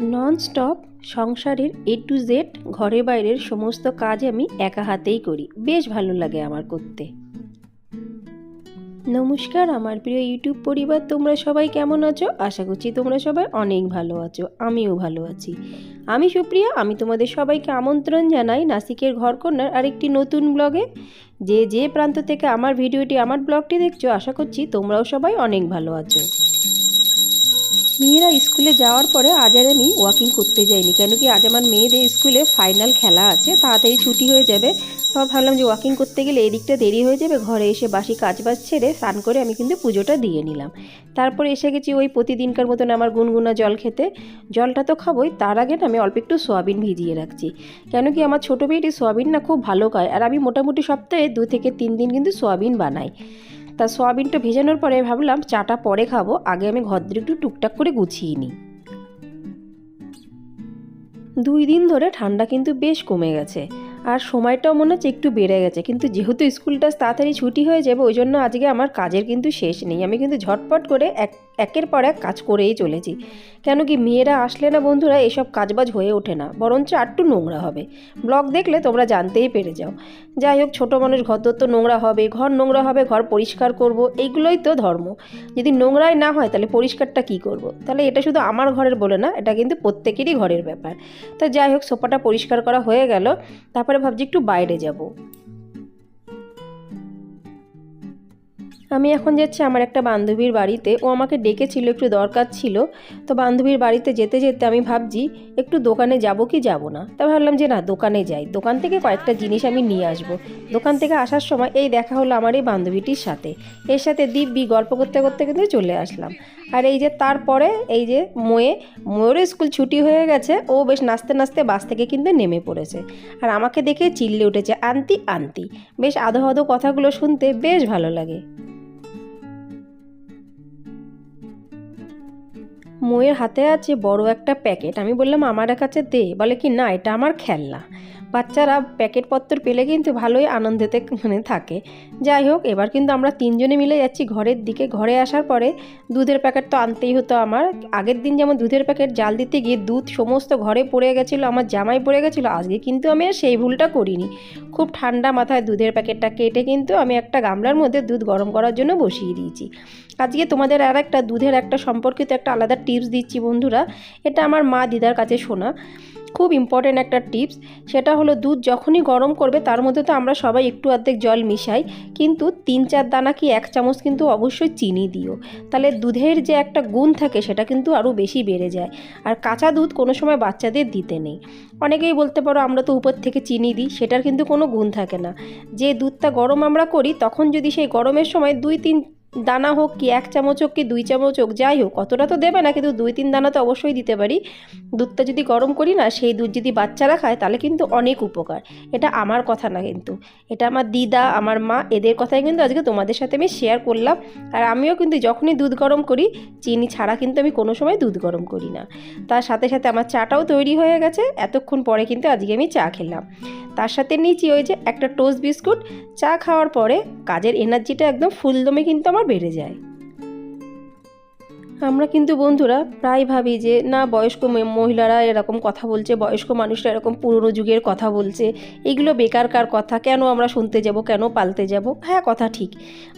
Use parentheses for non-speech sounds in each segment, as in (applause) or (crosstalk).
Nonstop সংসারের এ to Z ঘরে বাইরের সমস্ত কাজ আমি একা হাতেই করি। বেশ ভালো লাগে আমার করতে। নমস্কার, আমার প্রিয় ইউটিউব পরিবার, তোমরা সবাই কেমন আছো? আশা করছি তোমরা সবাই অনেক ভালো আছো, আমিও ভালো আছি। আমি সুপ্রিয়া, আমি তোমাদের সবাইকে আমন্ত্রণ জানাই নাসিকের ঘরকন্যার আরেকটি নতুন ব্লগে। যে যে প্রান্ত থেকে আমার ভিডিওটি, আমার ব্লগটি দেখছ, আশা করছি তোমরাও সবাই অনেক ভালো আছো। মেয়েরা স্কুলে যাওয়ার পরে আজ আর আমি ওয়াকিং করতে যাইনি, কেন কি আজ আমার মেয়েদের স্কুলে ফাইনাল খেলা আছে, তাড়াতাড়ি ছুটি হয়ে যাবে। তখন ভাবলাম যে ওয়াকিং করতে গেলে এদিকটা দেরি হয়ে যাবে, ঘরে এসে বাসি কাজ বাজ ছেড়ে স্নান করে আমি কিন্তু পুজোটা দিয়ে নিলাম। তারপরে এসে গেছি ওই প্রতিদিনকার মতন আমার গুনগুনা জল খেতে। জলটা তো খাবোই, তার আগে না আমি অল্প একটু সোয়াবিন ভিজিয়ে রাখছি। কেন কি আমার ছোটো মেয়েটি সোয়াবিন না খুব ভালো খায়, আর আমি মোটামুটি সপ্তাহে দু থেকে তিন দিন কিন্তু সোয়াবিন বানাই। তা সোয়াবিনটা ভেজানোর পরে ভাবলাম চাটা পরে খাব, আগে আমি ঘর দিয়ে একটু টুকটাক করে গুছিয়ে নিই। দুই দিন ধরে ঠান্ডা কিন্তু বেশ কমে গেছে, আর সময়টাও মনে হচ্ছে একটু বেড়ে গেছে, কিন্তু যেহেতু স্কুলটা তাড়াতাড়ি ছুটি হয়ে যাবে, ওই জন্য আজকে আমার কাজের কিন্তু শেষ নেই, আমি কিন্তু ঝটপট করে এক একের পর এক কাজ করেই চলেছি। কেন কি মেয়েরা আসলে না বন্ধুরা এসব কাজবাজ হয়ে ওঠে না, বরঞ্চ আটটু নোংরা হবে। ব্লগ দেখলে তোমরা জানতেই পেরে যাও। যাই হোক, ছোটো মানুষ ঘর তো নোংরা হবে, ঘর নোংরা হবে, ঘর পরিষ্কার করব, এইগুলোই তো ধর্ম। যদি নোংরাই না হয়, তাহলে পরিষ্কারটা কি করব। তাহলে এটা শুধু আমার ঘরের বলে না, এটা কিন্তু প্রত্যেকেরই ঘরের ব্যাপার। তো যাই হোক, সোফাটা পরিষ্কার করা হয়ে গেল, তারপরে ভাবছি একটু বাইরে যাব। আমি এখন যাচ্ছি আমার একটা বান্ধবীর বাড়িতে। ও আমাকে ডেকেছিল, একটু দরকার ছিল। তো বান্ধবীর বাড়িতে যেতে যেতে আমি ভাবছি, একটু দোকানে যাব কি যাব না? তা ভাবলাম যে না, দোকানে যাই। দোকান থেকে কয়েকটা জিনিস আমি নিয়ে আসব। দোকান থেকে আসার সময় এই দেখা হলো আমার এই বান্ধবীটির সাথে। এর সাথে দিব্যি গল্প করতে করতে কিন্তু চলে আসলাম। আর এই যে তারপরে এই যে ময়ে, ময়েরও স্কুল ছুটি হয়ে গেছে। ও বেশ নাচতে নাচতে বাস থেকে কিন্তু নেমে পড়েছে। আর আমাকে দেখে চিল্লে উঠেছে আন্তি আন্তি বেশ আধো আধো কথাগুলো শুনতে বেশ ভালো লাগে। ময়ের হাতে আছে বড় একটা প্যাকেট। আমি বললাম, আমার কাছে দে। বলে কি, না, এটা আমার খেলনা। বাচ্চারা প্যাকেটপত্র পেলে কিন্তু ভালোই আনন্দেতে মানে থাকে। যাই হোক, এবার কিন্তু আমরা তিনজনে মিলে যাচ্ছি ঘরের দিকে। ঘরে আসার পরে দুধের প্যাকেট তো আনতেই হতো আমার। আগের দিন যেমন দুধের প্যাকেট জাল দিতে গিয়ে দুধ সমস্ত ঘরে পড়ে গেছিল, আমার জামাই পড়ে গেছিল, আজকে কিন্তু আমি সেই ভুলটা করিনি। খুব ঠান্ডা মাথায় দুধের প্যাকেটটা কেটে কিন্তু আমি একটা গামলার মধ্যে দুধ গরম করার জন্য বসিয়ে দিয়েছি। আজকে তোমাদের আর একটা দুধের একটা সম্পর্কিত একটা আলাদা টিপস দিচ্ছি বন্ধুরা। এটা আমার মা দিদার কাছে শোনা। খুব ইম্পর্টেন্ট একটা টিপস সেটা হলো দুধ যখনই গরম করবে, তার মধ্যে তো আমরা সবাই একটু অর্ধেক জল মিশাই, কিন্তু তিন চার দানা কি এক চামচ কিন্তু অবশ্যই চিনি দিও। তাহলে দুধের যে একটা গুণ থাকে, সেটা কিন্তু আরও বেশি বেড়ে যায়। আর কাঁচা দুধ কোনো সময় বাচ্চাদের দিতে নেই। অনেকেই বলতে পারো, আমরা তো উপর থেকে চিনি দিই, সেটার কিন্তু কোনো গুণ থাকে না। যে দুধটা গরম আমরা করি, তখন যদি সেই গরমের সময় দুই, তিন দানা হোক কি এক চামচ হোক কি দুই চামচ হোক, যাই হোক, অতটা তো দেবে না, কিন্তু দুই তিন দানা তো অবশ্যই দিতে পারি। দুধটা যদি গরম করি না, সেই দুধ যদি বাচ্চারা খায়, তাহলে কিন্তু অনেক উপকার। এটা আমার কথা না কিন্তু। এটা আমার দিদা, আমার মা, এদের কথাই কিন্তু আজকে তোমাদের সাথে আমি শেয়ার করলাম। আর আমিও কিন্তু যখনই দুধ গরম করি, চিনি ছাড়া কিন্তু আমি কোনো সময় দুধ গরম করি না। তার সাথে সাথে আমার চাটাও তৈরি হয়ে গেছে, এতক্ষণ পরে কিন্তু আজকে আমি চা খেলাম। তার সাথে নিচি ওই যে একটা টোস্ট বিস্কুট চা খাওয়ার পরে কাজের এনার্জিটা একদম ফুলদমে কিন্তু আমার বেড়ে যায়। আমরা কিন্তু বন্ধুরা প্রায় ভাবি যে, না, বয়স্ক মহিলারা এরকম কথা বলছে, বয়স্ক মানুষরা এরকম পুরনো যুগের কথা বলছে। এগুলো বেকারকার কথা, কেন আমরা শুনতে যাব, কেন পালতে যাব? হ্যাঁ কথা ঠিক।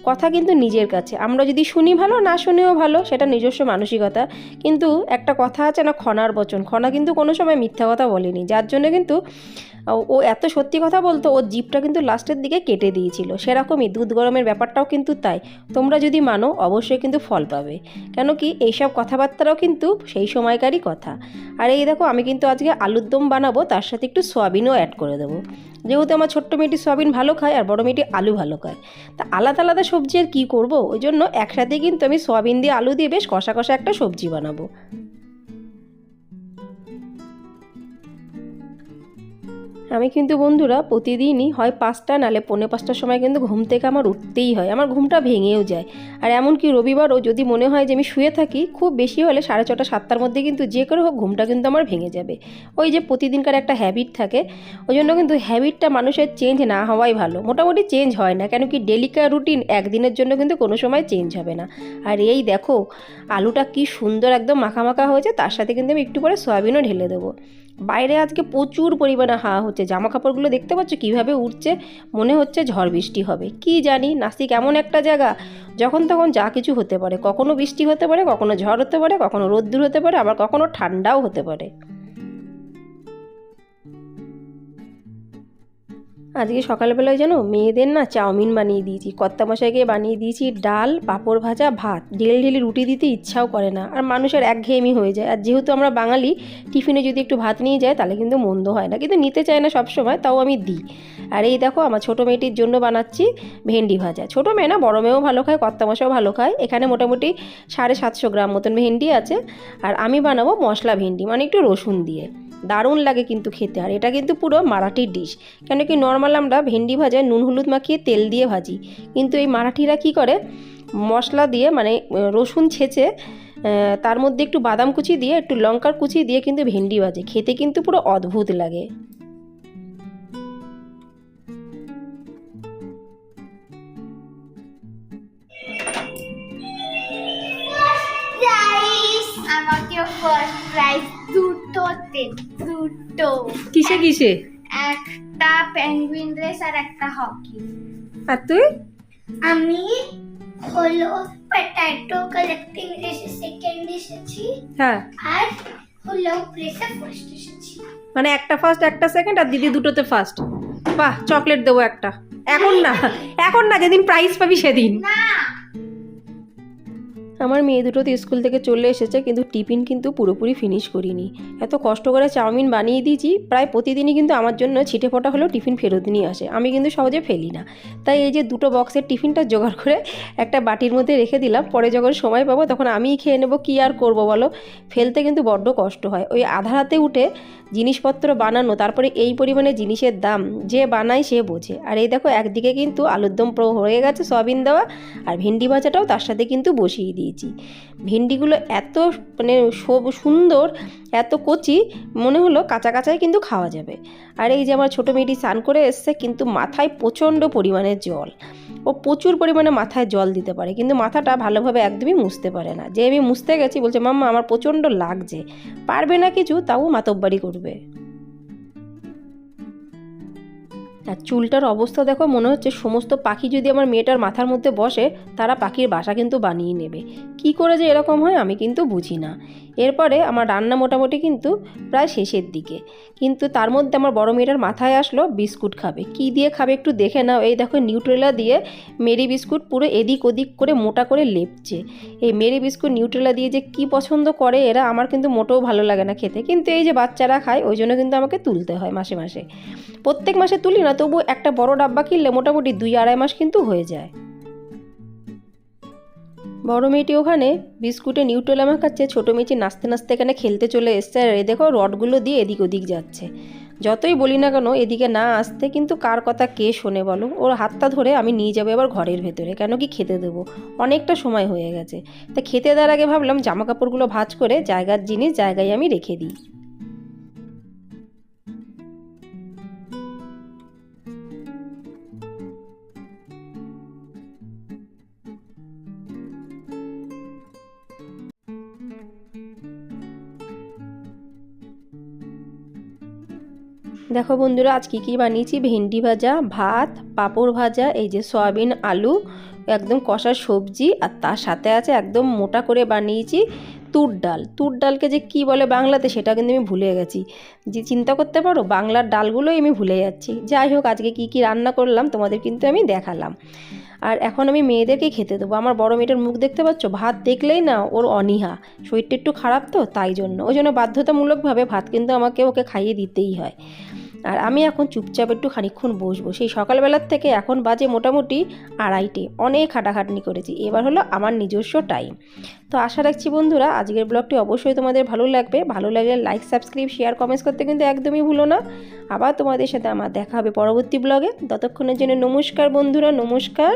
কথা কিন্তু নিজের কাছে। আমরা যদি শুনি ভালো, না শুনেও ভালো, সেটা নিজস্ব মানসিকতা। কিন্তু একটা কথা আছে না, খনার বচন। খনা কিন্তু কোনো সময় মিথ্যা কথা বলেনি। যার জন্য কিন্তু ও এত সত্যি কথা বলতো, ওর জিপটা কিন্তু লাস্টের দিকে কেটে দিয়েছিল। সেরকমই দুধ গরমের ব্যাপারটাও কিন্তু তাই। তোমরা যদি মানো, অবশ্যই কিন্তু ফল পাবে। কেন কি, এইসব কথাবার্তারাও কিন্তু সেই সময়কারই কথা। আর এই দেখো, আমি কিন্তু আজকে আলুর দম বানাবো, তার সাথে একটু সোয়াবিনও অ্যাড করে দেবো। যেহেতু আমার ছোট্ট মেয়েটি সোয়াবিন ভালো খায়, আর বড় মেয়েটি আলু ভালো খায়। তা আলাদা আলাদা সবজি আর কী করব? ওই জন্য একসাথে কিন্তু আমি সোয়াবিন দিয়ে আলু দিয়ে বেশ কষা কষা একটা সবজি বানাবো। আমি কিন্তু বন্ধুরা প্রতিদিনই হয় পাঁচটা নালে পৌনে পাঁচটার সময় কিন্তু ঘুম থেকে আমার উঠতেই হয়, আমার ঘুমটা ভেঙেও যায়। আর এমনকি রবিবারও যদি মনে হয় যে আমি শুয়ে থাকি, খুব বেশি হলে সাড়ে ছটা, সাতটার মধ্যে কিন্তু যে করে হোক ঘুমটা কিন্তু আমার ভেঙে যাবে। ওই যে প্রতিদিনকার একটা হ্যাবিট থাকে, ওই জন্য কিন্তু হ্যাবিটটা মানুষের চেঞ্জ না হওয়াই ভালো। মোটামুটি চেঞ্জ হয় না, কেন কি ডেলিকার রুটিন একদিনের জন্য কিন্তু কোনো সময় চেঞ্জ হবে না। আর এই দেখো, আলুটা কি সুন্দর একদম মাখা মাখা হয়েছে, তার সাথে কিন্তু আমি একটু পরে সয়াবিনও ঢেলে দেবো। বাইরে আজকে প্রচুর পরিমাণে হাওয়া হচ্ছে জামা কাপড়গুলো দেখতে পাচ্ছ কীভাবে উঠছে মনে হচ্ছে ঝড় বৃষ্টি হবে। কি জানি, নাসিক এমন একটা জায়গা, যখন তখন যা কিছু হতে পারে। কখনো বৃষ্টি হতে পারে, কখনো ঝড় হতে পারে, কখনো রোদ্দুর হতে পারে, আবার কখনো ঠান্ডাও হতে পারে। আজকে সকালবেলায় জানো মেয়েদের না চাউমিন বানিয়ে দিয়েছি কর্তা মশাইকে বানিয়ে দিয়েছি ডাল, পাঁপড় ভাজা, ভাত। ঢেলে ঢেলে রুটি দিতে ইচ্ছাও করে না। আর মানুষের একঘেয়েমি হয়ে যায়। আর যেহেতু আমরা বাঙালি, টিফিনে যদি একটু ভাত নিয়ে যায় তাহলে কিন্তু মন্দ হয় না। কিন্তু নিতে চায় না সবসময়, তাও আমি দিই। আর এই দেখো আমার ছোটো মেয়েটির জন্য বানাচ্ছি ভেন্ডি ভাজা। ছোটো মেয়ে না, বড় মেয়েও ভালো খায় কর্তা মশাও ভালো খায়। এখানে মোটামুটি সাড়ে সাতশো গ্রাম মতন ভেন্ডি আছে। আর আমি বানাবো মশলা ভেন্ডি মানে একটু রসুন দিয়ে। দারুণ লাগে কিন্তু খেতে। আর এটা কিন্তু পুরো মারাঠি ডিশ। কেন কি নর্মাল আমরা ভেন্ডি ভাজায় নুন হলুদ মাখিয়ে তেল দিয়ে ভাজি। কিন্তু এই মারাঠিরা কি করে? মশলা দিয়ে মানে রসুন ছেঁচে তার মধ্যে একটু বাদাম কুচি দিয়ে, একটু লঙ্কার কুচি দিয়ে কিন্তু ভেন্ডি ভাজে। খেতে কিন্তু পুরো অদ্ভুত লাগে। আমাকে ফার্স্ট প্রাইজ দুটোতে দুটো। কিসে কিসে? একটা পেঙ্গুইন রেস আর একটা হকি আর তুই? আমি হলো পটাটো কালেক্টিং রেসে সেকেন্ড এসেছি। হ্যাঁ। আর হলো রেসে ফার্স্ট এসেছি। মানে একটা ফার্স্ট একটা সেকেন্ড আর দিদি দুটোতে ফার্স্ট বাহ চকলেট দেবো একটা। এখন না (laughs) এখন না যেদিন প্রাইজ পাবি সেদিন। না আমার মেয়ে দুটো তো স্কুল থেকে চলে এসেছে, কিন্তু টিফিন কিন্তু পুরোপুরি ফিনিশ করিনি। এত কষ্ট করে চাউমিন বানিয়ে দিয়েছি, প্রায় প্রতিদিনই কিন্তু আমার জন্য ছিটে ফোটা হলেও টিফিন ফেরত নিয়ে আসে। আমি কিন্তু সহজে ফেলি না। তাই এই যে দুটো বক্সের টিফিনটা জোগাড় করে একটা বাটির মধ্যে রেখে দিলাম, পরে যখন সময় পাবো তখন আমিই খেয়ে নেব, কী আর করব বলো? ফেলতে কিন্তু বড্ড কষ্ট হয়। ওই আধা রাতে উঠে জিনিসপত্র বানানো, তারপরে এই পরিমাণে জিনিসের দাম, যে বানায় সে বোঝে। আর এই দেখো, একদিকে কিন্তু আলুর দম প্র হয়ে গেছে, সয়াবিন দেওয়া, আর ভেন্ডি ভাজাটাও তার সাথে কিন্তু বসিয়ে দিয়েছি। ভেন্ডিগুলো এত মানে সুন্দর, এত কচি, মনে হলো কাঁচা কাঁচাই কিন্তু খাওয়া যাবে। আর এই যে আমার ছোটো মেয়েটি স্নান করে এসছে কিন্তু মাথায় প্রচণ্ড পরিমাণে জল। ও প্রচুর পরিমাণে মাথায় জল দিতে পারে, কিন্তু মাথাটা ভালোভাবে একদমই মুছতে পারে না। যে আমি মুছতে গেছি বলছে, মাম্মা, আমার প্রচণ্ড লাগছে। পারবে না কিছু, তাও মাতব্বারি করবে। আর চুলটার অবস্থা দেখো, মনে হচ্ছে সমস্ত পাখি যদি আমার মেয়েটার মাথার মধ্যে বসে, তারা পাখির বাসা কিন্তু বানিয়ে নেবে। কি করে যে এরকম হয় আমি কিন্তু বুঝি না। এরপরে আমার রান্না মোটামুটি কিন্তু প্রায় শেষের দিকে। কিন্তু তার মধ্যে আমার বড় মেয়েটার মাথায় আসলো, বিস্কুট খাবে। কি দিয়ে খাবে একটু দেখে নাও। এই দেখো নিউট্রেলা দিয়ে মেরি বিস্কুট পুরো এদিক ওদিক করে মোটা করে লেপছে। এই মেরি বিস্কুট নিউট্রেলা দিয়ে যে কি পছন্দ করে, এরা আমার কিন্তু মোটেও ভালো লাগে না খেতে। কিন্তু এই যে বাচ্চারা খায়, ওই জন্য কিন্তু আমাকে তুলতে হয় মাসে মাসে। প্রত্যেক মাসে তুলি না তবু একটা বড় ডাব্বা কিনলে মোটামুটি দুই আড়াই মাস কিন্তু হয়ে যায়। বড় মেয়েটি ওখানে বিস্কুটে নিউট্রেলা মাখাচ্ছে, ছোটো মেয়েটি নাচতে নাচতে এখানে খেলতে চলে এসছে আর এ দেখো রডগুলো দিয়ে এদিক ওদিক যাচ্ছে। যতই বলি না কেন এদিকে না আসতে কিন্তু কার কথা কে শোনে বলো? ওর হাতটা ধরে আমি নিয়ে যাব এবার ঘরের ভেতরে, কেন কি খেতে দেবো? অনেকটা সময় হয়ে গেছে। তা খেতে দেওয়ার আগে ভাবলাম জামা কাপড়গুলো ভাঁজ করে জায়গার জিনিস জায়গায় আমি রেখে দিই। দেখো বন্ধুরা আজ কী কী বানিয়েছি? ভেন্ডি ভাজা, ভাত, পাঁপড় ভাজা, এই যে সয়াবিন, আলু, একদম কষা সবজি, আর তার সাথে আছে একদম মোটা করে বানিয়েছি তুর ডাল। তুর ডালকে যে কি বলে বাংলাতে সেটা কিন্তু আমি ভুলে গেছি। যে চিন্তা করতে পারো, বাংলার ডালগুলোই আমি ভুলে যাচ্ছি। যাই হোক, আজকে কি কি রান্না করলাম তোমাদের কিন্তু আমি দেখালাম। আর এখন আমি মেয়েদেরকে খেতে দেবো। আমার বড় মেয়েটার মুখ দেখতে পাচ্ছ? ভাত দেখলেই না ওর অনীহা। শরীরটা একটু খারাপ তো, তাই জন্য। ওই জন্য বাধ্যতামূলকভাবে ভাত কিন্তু আমাকে ওকে খাইয়ে দিতেই হয়। আর আমি এখন চুপচাপ একটু খানিক্ষণ বসবো। সেই সকালবেলার থেকে এখন বাজে মোটামুটি আড়াইটে। অনেক খাটাখাটনি করেছি। এবার হলো আমার নিজস্ব টাইম তো আশা রাখছি বন্ধুরা, আজকের ব্লগটি অবশ্যই তোমাদের ভালো লাগবে। ভালো লাগলে লাইক সাবস্ক্রাইব শেয়ার কমেন্টস করতে কিন্তু একদমই ভুলো না। আবার তোমাদের সাথে আমার দেখা হবে পরবর্তী ব্লগে ততক্ষণের জন্য নমস্কার বন্ধুরা, নমস্কার।